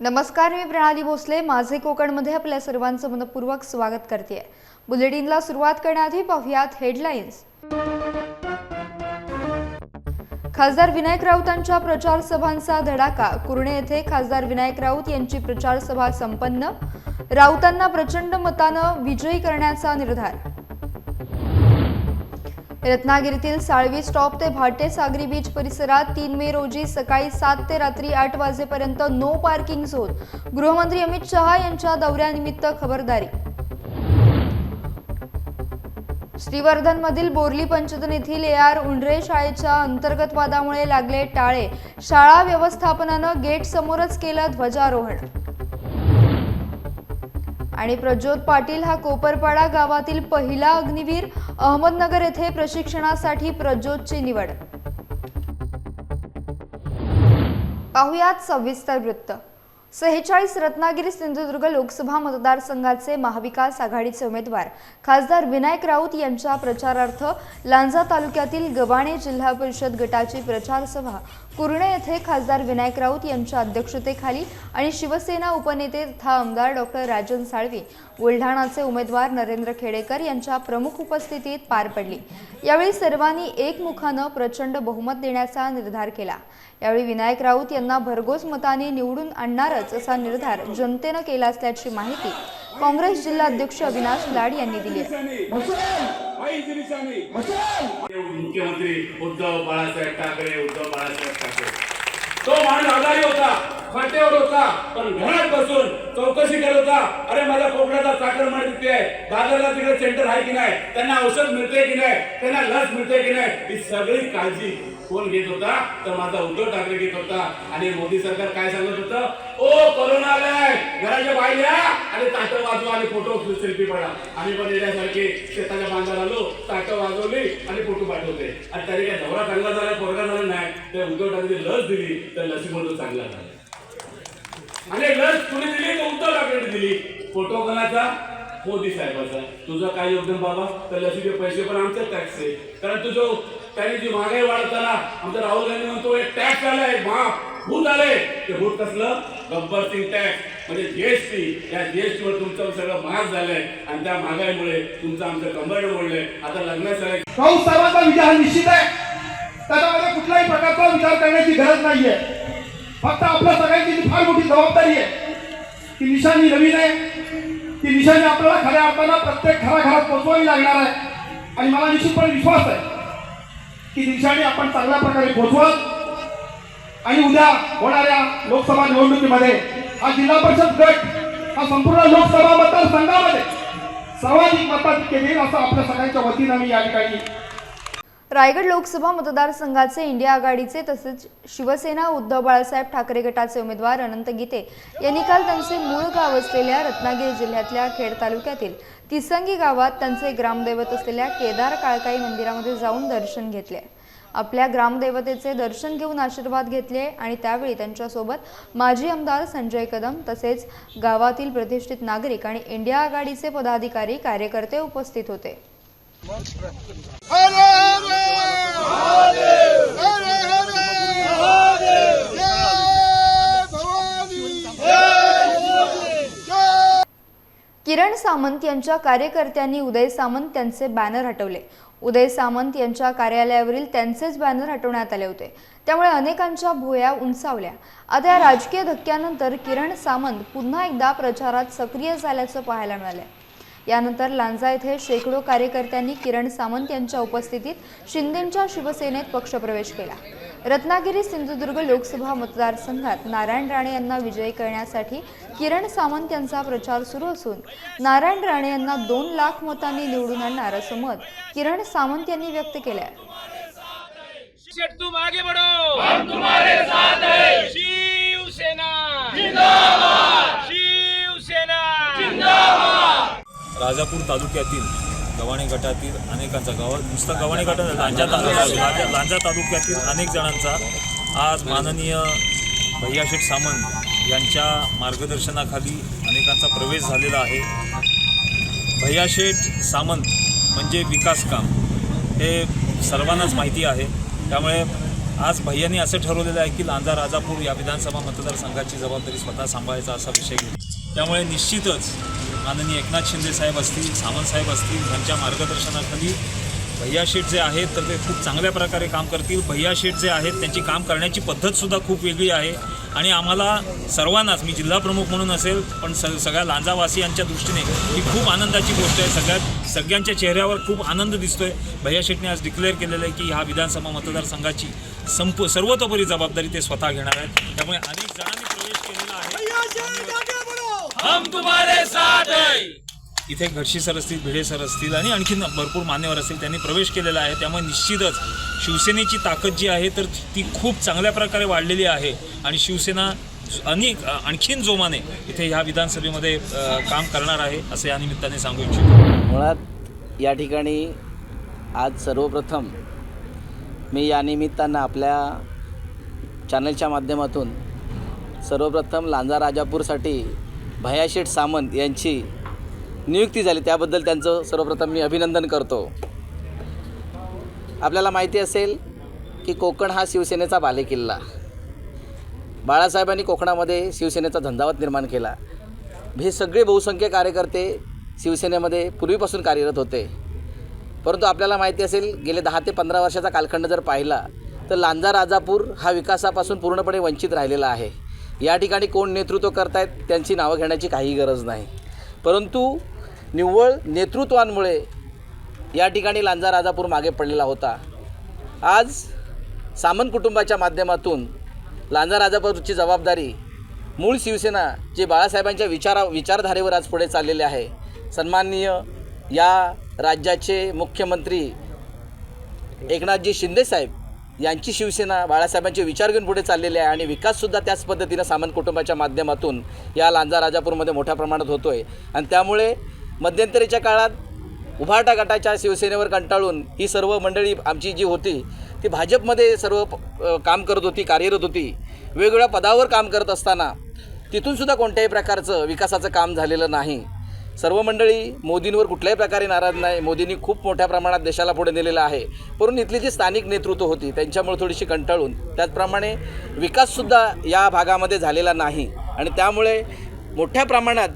नमस्कार मी प्रणाली भोसले. माझे कोकणमध्ये आपल्या सर्वांचं मनपूर्वक स्वागत करते बुलेटिनला सुरुवात करण्याआधी पाहुयात हेडलाईन्स खासदार विनायक राऊतांच्या प्रचार सभांचा धडाका. कुर्णे येथे खासदार विनायक राऊत यांची प्रचारसभा संपन्न. राऊतांना प्रचंड मतानं विजयी करण्याचा निर्धार. रत्नागिरीतील साळवी स्टॉप ते भाटे सागरी बीच परिसरात तीन मे रोजी सकाळी सात ते रात्री आठ वाजेपर्यंत नो पार्किंग झोन. गृहमंत्री अमित शहा यांच्या दौऱ्यानिमित्त खबरदारी. श्रीवर्धनमधील बोर्ली पंचतन येथील ए आर उंडरे शाळेच्या अंतर्गत वादामुळे लागले टाळे. शाळा व्यवस्थापनानं गेट समोरच केलं ध्वजारोहण. आणि प्रज्योत पाटील हा कोपरपाडा गावातील पहिला अग्निवीर. अहमदनगर येथे प्रशिक्षणासाठी प्रज्योतची निवड. पाहुयात सविस्तर वृत्त. सेहेचाळीस रत्नागिरी सिंधुदुर्ग लोकसभा मतदारसंघाचे महाविकास आघाडीचे उमेदवार खासदार विनायक राऊत यांच्या प्रचारार्थ लांजा तालुक्यातील गवाणे जिल्हा परिषद गटाची प्रचार सभा. कुर्णे येथे खासदार विनायक राऊत यांच्या अध्यक्षतेखाली आणि शिवसेना उपनेते तथा आमदार डॉक्टर राजन साळवी बुलढाणाचे उमेदवार नरेंद्र खेडेकर यांच्या प्रमुख उपस्थितीत पार पडली. यावेळी सर्वांनी एकमुखानं प्रचंड बहुमत देण्याचा निर्धार केला. यावेळी विनायक राऊत यांना भरघोस मताने निवडून आणणार आणणारच असा निर्धार जनतेनं केला असल्याची माहिती काँग्रेस जिल्हाध्यक्ष अविनाश लाड यांनी दिली मुख्यमंत्री उद्धव बाळासाहेब ठाकरे उद्धव बाळासाहेब ठाकरे. तो माणूस आजारी होता. फाट्यावर होता पण घरात बसून चौकशी करत होता अरे माझ्या कोकणाचा चाकर म्हणत आहे. दादरला तिकडे सेंटर आहे की नाही? त्यांना औषध मिळते की नाही? त्यांना लस मिळते की नाही? ही सगळी काळजी कोण घेत होता? तर माझा उद्धव ठाकरे घेत होता. आणि मोदी सरकार काय सांगत होतं? ओ कोरोना आलाय. घराच्या बाहेर या आणि ताट वाजवा आणि फोटो सेल्फी पडा. आम्ही पण येण्यासारखे शेताच्या बांधाला आलो ताट वाजवली आणि फोटो पाठवते. आणि त्याने काय दौरा चांगला झाला पोरगा झाला नाही तर उद्धव ठाकरे लस दिली तर लसीबद्दल चांगला झाला. अरे लस कुणी दिली? तर उद्धव ठाकरे दिली? फोटो कोणाचा? मोदी साहेबाचा. तुझं काय योगदान बाबा? तर लसीचे पैसे पण आमचे टॅक्स आहे. कारण तुझं त्याने जी महागाई वाढताना आमचा राहुल गांधी म्हणतो एक टॅक्स आलाय माफ भूत आले ते भूत कसलं? गब्बर सिंग टॅक्स म्हणजे जीएसटी या जीएसटी वर तुमचं सगळं महाग झालंय. आणि त्या महागाईमुळे तुमचं आमचं कंबर मोडलंय. आता लग्नासाठी राऊत साहेबांचा विचार निश्चित आहे. त्याच्यामध्ये कुठल्याही प्रकारचा विचार करण्याची गरज नाहीये. फक्त आपल्या सगळ्यांची फार मोठी जबाबदारी आहे ती निशाणी नवीन आहे. ती निशाणी आपल्याला खऱ्या अर्थानं प्रत्येक घराघरात पोचवावी लागणार आहे. आणि मला निश्चितपणे विश्वास आहे की निशाणी आपण चांगल्या प्रकारे पोचवत आणि उद्या होणाऱ्या लोकसभा निवडणुकीमध्ये हा जिल्हा परिषद गट हा संपूर्ण लोकसभा मतदारसंघामध्ये सर्वाधिक मताधिक्य केली असं आपल्या सगळ्यांच्या वतीनं मी या ठिकाणी रायगड लोकसभा मतदारसंघाचे इंडिया आघाडीचे तसेच शिवसेना उद्धव बाळासाहेब ठाकरे गटाचे उमेदवार अनंत गीते यांनी काल त्यांचे मूळ गाव असलेल्या रत्नागिरी जिल्ह्यातल्या खेड तालुक्यातील तिसंगी गावात त्यांचे ग्रामदैवत असलेल्या केदार काळकाई मंदिरामध्ये जाऊन दर्शन घेतले. आपल्या ग्रामदेवतेचे दर्शन घेऊन आशीर्वाद घेतले आणि त्यावेळी त्यांच्यासोबत माजी आमदार संजय कदम तसेच गावातील प्रतिष्ठित नागरिक आणि इंडिया आघाडीचे पदाधिकारी कार्यकर्ते उपस्थित होते. किरण सामंत यांच्या कार्यकर्त्यांनी उदय सामंत त्यांचे बॅनर हटवले. उदय सामंत यांच्या कार्यालयावरील त्यांचेच बॅनर हटवण्यात आले होते. त्यामुळे अनेकांच्या भोया उंचावल्या. आता या राजकीय धक्क्यानंतर किरण सामंत पुन्हा एकदा प्रचारात सक्रिय झाल्याचं पाहायला मिळालं यानंतर लांजा येथे शेकडो कार्यकर्त्यांनी किरण सामंत यांच्या उपस्थितीत शिंदेंच्या शिवसेनेत पक्षप्रवेश केला. रत्नागिरी सिंधुदुर्ग लोकसभा मतदारसंघात नारायण राणे यांना विजयी करण्यासाठी किरण सामंत यांचा प्रचार सुरू असून नारायण राणे यांना दोन लाख मतांनी निवडून आणणार असं मत किरण सामंत यांनी व्यक्त केलं आहे शेठ तुम आगे बढ़ो हम तुम्हारे साथ हैं शिवसेना जिंदाबाद शिवसेना जिंदाबाद राजापूर तालुक्यातील गव्हाणे गटातील अनेकांचा गावा नुसतं गव्हाणे गट लांजा लांजा लांजा तालुक्यातील अनेक जणांचा आज माननीय भैयाशेठ सामंत यांच्या मार्गदर्शनाखाली अनेकांचा प्रवेश झालेला आहे. भैयाशेठ सामंत म्हणजे विकास काम. हे सर्वांनाच माहिती आहे. त्यामुळे आज भैयांनी असं ठरवलेलं आहे की लांजा राजापूर या विधानसभा मतदारसंघाची जबाबदारी स्वतः सांभाळायचा असा विषय घेतला त्यामुळे निश्चितच माननीय एकनाथ शिंदे साहेब असतील सावंत साहेब असतील यांच्या मार्गदर्शनाखाली भैया शेठ जे आहेत तर ते खूप चांगल्या प्रकारे काम करतील. भैया शेठ जे आहेत त्यांची काम करण्याची पद्धतसुद्धा खूप वेगळी आहे. आणि आम्हाला सर्वांनाच मी जिल्हा प्रमुख म्हणून असेल पण स सगळ्या लांजावासियांच्या दृष्टीने ही खूप आनंदाची गोष्ट आहे. सगळ्यात सगळ्यांच्या चेहऱ्यावर खूप आनंद दिसतोय. भैया शेठने आज डिक्लेअर केलेलं आहे की ह्या विधानसभा मतदारसंघाची संप सर्वतोपरी जबाबदारी ते स्वतः घेणार आहेत. त्यामुळे अनेक जणांनी प्रवेश केलेला आहे. हम तुम्हारे साथ है। इथे घडशी सर असतील भिडे सर असतील आणि आणखीन भरपूर मान्यवर असतील त्यांनी प्रवेश केलेला आहे. त्यामुळे निश्चितच शिवसेनेची ताकद जी आहे तर ती खूप चांगल्या प्रकारे वाढलेली आहे. आणि शिवसेना अनेक आणखीन जोमाने इथे ह्या विधानसभेमध्ये काम करणार आहे असे या निमित्ताने सांगू इच्छितो. मुळात या ठिकाणी आज सर्वप्रथम मी या निमित्तानं आपल्या चॅनलच्या माध्यमातून सर्वप्रथम लांजा राजापूरसाठी भयाशेठ सामंत यांची नियुक्ती झाली. त्याबद्दल त्यांचं सर्वप्रथम मी अभिनंदन करतो. आपल्याला माहिती असेल की कोकण हा शिवसेनेचा बालेकिल्ला. बाळासाहेबांनी कोकणामध्ये शिवसेनेचा झंझावत निर्माण केला. हे सगळे बहुसंख्य कार्यकर्ते शिवसेनेमध्ये पूर्वीपासून कार्यरत होते. परंतु आपल्याला माहिती असेल गेले दहा ते पंधरा वर्षाचा कालखंड जर पाहिला तर लांजा राजापूर हा विकासापासून पूर्णपणे वंचित राहिलेला आहे. या ठिकाणी कोण नेतृत्व करतायत त्यांची नावं घेण्याची काही गरज नाही. परंतु निव्वळ नेतृत्वांमुळे या ठिकाणी लांजा राजापूर मागे पडलेला होता. आज सामंत कुटुंबाच्या माध्यमातून लांजा राजापूरची जबाबदारी मूळ शिवसेना जे बाळासाहेबांच्या विचारा विचारधारेवर आज पुढे चाललेले आहे सन्माननीय या राज्याचे मुख्यमंत्री एकनाथजी शिंदेसाहेब यांची शिवसेना बाळासाहेबांचे विचार घेऊन पुढे चाललेले आहे आणि विकाससुद्धा त्याच पद्धतीनं सामंत कुटुंबाच्या माध्यमातून या लांजा राजापूरमध्ये मोठ्या प्रमाणात होतो आहे आणि त्यामुळे मध्यंतरीच्या काळात उभाटा गटाच्या शिवसेनेवर कंटाळून ही सर्व मंडळी आमची जी होती ती भाजपमध्ये सर्व काम करत होती कार्यरत होती वेगवेगळ्या पदावर काम करत असताना तिथूनसुद्धा कोणत्याही प्रकारचं विकासाचं काम झालेलं नाही. सर्व मंडळी मोदींवर कुठल्याही प्रकारे नाराज नाही. मोदींनी खूप मोठ्या प्रमाणात देशाला पुढे नेलेलं आहे. परंतु इथली जी स्थानिक नेतृत्व होती त्यांच्यामुळे थोडीशी कंटाळून. त्याचप्रमाणे विकाससुद्धा या भागामध्ये झालेला नाही. आणि त्यामुळे मोठ्या प्रमाणात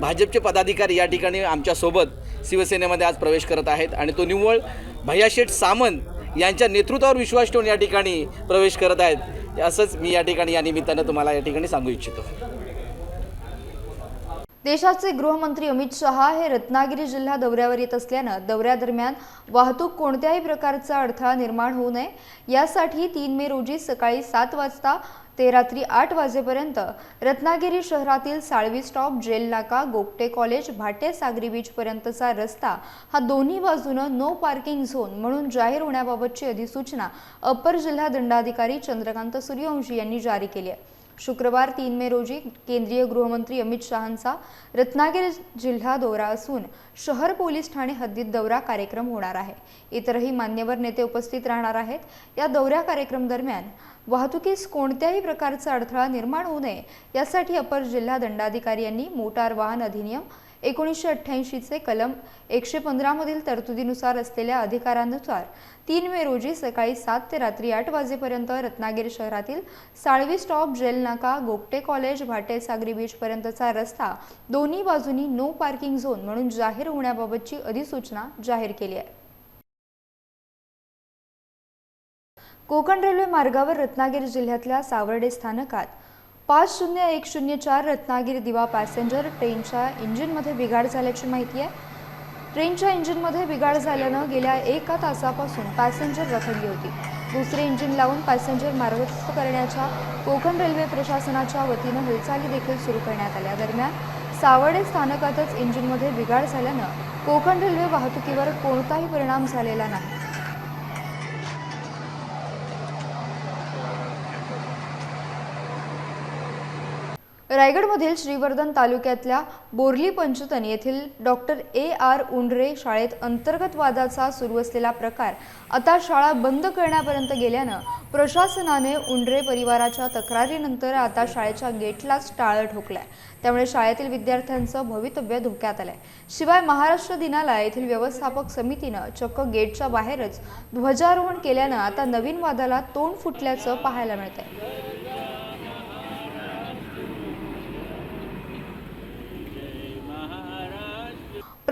भाजपचे पदाधिकारी या ठिकाणी आमच्यासोबत शिवसेनेमध्ये आज प्रवेश करत आहेत. आणि तो निव्वळ भैयाशेठ सामंत यांच्या नेतृत्वावर विश्वास ठेवून या ठिकाणी प्रवेश करत आहेत. असंच मी या ठिकाणी या निमित्तानं तुम्हाला या ठिकाणी सांगू इच्छितो. देशाचे गृहमंत्री अमित शहा हे रत्नागिरी जिल्हा दौऱ्यावर येत असल्यानं दौऱ्यादरम्यान वाहतूक कोणत्याही प्रकारचा अडथळा निर्माण होऊ नये. यासाठी तीन मे रोजी सकाळी सात वाजता ते रात्री आठ वाजेपर्यंत रत्नागिरी शहरातील साळवी स्टॉप जेल नाका गोपटे कॉलेज भाटे सागरी बीचपर्यंतचा रस्ता हा दोन्ही बाजूनं नो पार्किंग झोन म्हणून जाहीर होण्याबाबतची अधिसूचना अप्पर जिल्हा दंडाधिकारी चंद्रकांत सूर्यवंशी यांनी जारी केली आहे. शुक्रवार तीन मे रोजी केंद्रीय गृहमंत्री अमित शहांचा रत्नागिरी जिल्हा दौरा असून शहर पोलीस ठाणे हद्दीत दौरा कार्यक्रम होणार आहे. इतरही मान्यवर नेते उपस्थित राहणार आहेत. या दौऱ्या कार्यक्रम दरम्यान वाहतुकीस कोणत्याही प्रकारचा अडथळा निर्माण होऊ नये यासाठी अपर जिल्हा दंडाधिकारी यांनी मोटार वाहन अधिनियम एकोणीसशे अठ्ठ्याऐंशीचे कलम एकशे पंधरामधील तरतुदीनुसार असलेल्या अधिकारानुसार तीन मे रोजी सकाळी सात ते रात्री आठ वाजेपर्यंत रत्नागिरी शहरातील साळवी स्टॉप जेल नाका गोगटे कॉलेज भाटे सागरी बीचपर्यंतचा रस्ता दोन्ही बाजूनी नो पार्किंग झोन म्हणून जाहीर होण्याबाबतची अधिसूचना जाहीर केली आहे. कोकण रेल्वे मार्गावर रत्नागिरी जिल्ह्यातल्या सावर्डे स्थानकात पाच शून्य एक शून्य चार रत्नागिरी दिवा पॅसेंजर. ट्रेनच्या इंजिनमध्ये बिघाड झाल्याची माहिती आहे. ट्रेनच्या इंजिनमध्ये बिघाड झाल्यानं गेल्या एका तासापासून पॅसेंजर रखडली होती. दुसरे इंजिन लावून पॅसेंजर मार्गस्थ करण्याच्या कोकण रेल्वे प्रशासनाच्या वतीनं हालचाली देखील सुरू करण्यात आल्या. दरम्यान सावडे स्थानकातच इंजिनमध्ये बिघाड झाल्यानं कोकण रेल्वे वाहतुकीवर कोणताही परिणाम झालेला नाही. रायगडमधील श्रीवर्धन तालुक्यातल्या बोर्ली पंचतन येथील डॉक्टर ए आर उंडरे शाळेत अंतर्गत वादाचा सुरू असलेला प्रकार आता शाळा बंद करण्यापर्यंत गेल्यानं प्रशासनाने उंडरे परिवाराच्या तक्रारीनंतर आता शाळेच्या गेटलाच टाळं ठोकलंय. त्यामुळे शाळेतील विद्यार्थ्यांचं भवितव्य धोक्यात आलंय. शिवाय महाराष्ट्र दिनाला येथील व्यवस्थापक समितीनं चक्क गेटच्या बाहेरच ध्वजारोहण केल्यानं आता नवीन वादाला तोंड फुटल्याचं पाहायला मिळतंय.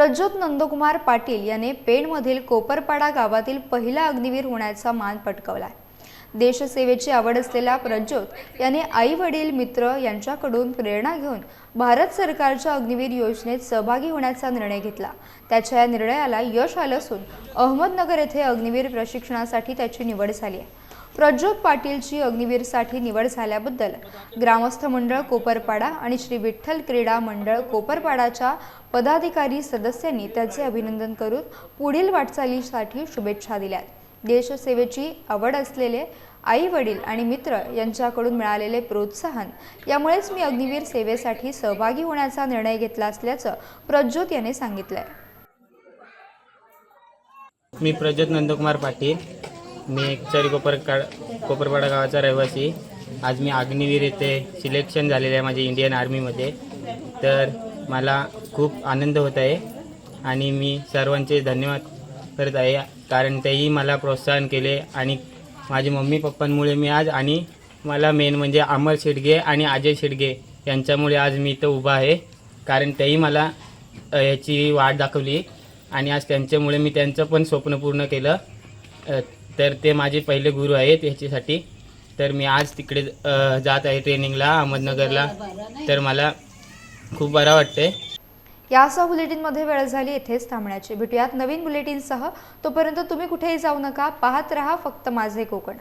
प्रज्योत नंदकुमार पाटील याने पेणमधील कोपरपाडा गावातील पहिला अग्निवीर होण्याचा मान पटकावलाय. देशसेवेची आवड असलेला प्रज्योत याने आई वडील मित्र यांच्याकडून प्रेरणा घेऊन भारत सरकारच्या अग्निवीर योजनेत सहभागी होण्याचा निर्णय घेतला. त्याच्या या निर्णयाला यश आलं असून अहमदनगर येथे अग्निवीर प्रशिक्षणासाठी त्याची निवड झाली आहे. प्रज्योत पाटीलची अग्निवीरसाठी निवड झाल्याबद्दल ग्रामस्थ मंडळ कोपरपाडा आणि श्री विठ्ठल क्रीडा मंडळ कोपरपाडाच्या पदाधिकारी सदस्यांनी त्याचे अभिनंदन करून पुढील वाटचालीसाठी शुभेच्छा दिल्यात. देशसेवेची आवड असलेले आई वडील आणि मित्र यांच्याकडून मिळालेले प्रोत्साहन यामुळेच मी अग्निवीर सेवेसाठी सहभागी होण्याचा निर्णय घेतला असल्याचं प्रज्योत याने सांगितलंय. मी प्रज्योत नंदकुमार पाटील. मी एकचारी कोपर कोपरपाडा गावाचा रहिवासी. आज मी अग्निवीर येथे सिलेक्शन झालेलं आहे माझ्या इंडियन आर्मीमध्ये तर मला खूप आनंद होत आहे आणि मी सर्वांचे धन्यवाद करत आहे. कारण तेही मला प्रोत्साहन केले आणि माझे मम्मी पप्पांमुळे मी आज आणि मला मेन म्हणजे अमर शेडगे आणि अजय शेडगे यांच्यामुळे आज मी इथं उभा आहे. कारण तेही मला याची वाट दाखवली आणि आज त्यांच्यामुळे मी त्यांचं पण स्वप्न पूर्ण केलं. तर ते माझे पहिले गुरु आहेत याच्यासाठी. तर मी आज तिकडे जात आहे ट्रेनिंगला अहमदनगरला. तर मला खूप बरं वाटतंय. यासह बुलेटिनमध्ये वेळ झाली येथेच थांबण्याची. भेटूयात नवीन बुलेटिनसह. तोपर्यंत तुम्ही कुठेही जाऊ नका पाहत रहा फक्त माझे कोकण.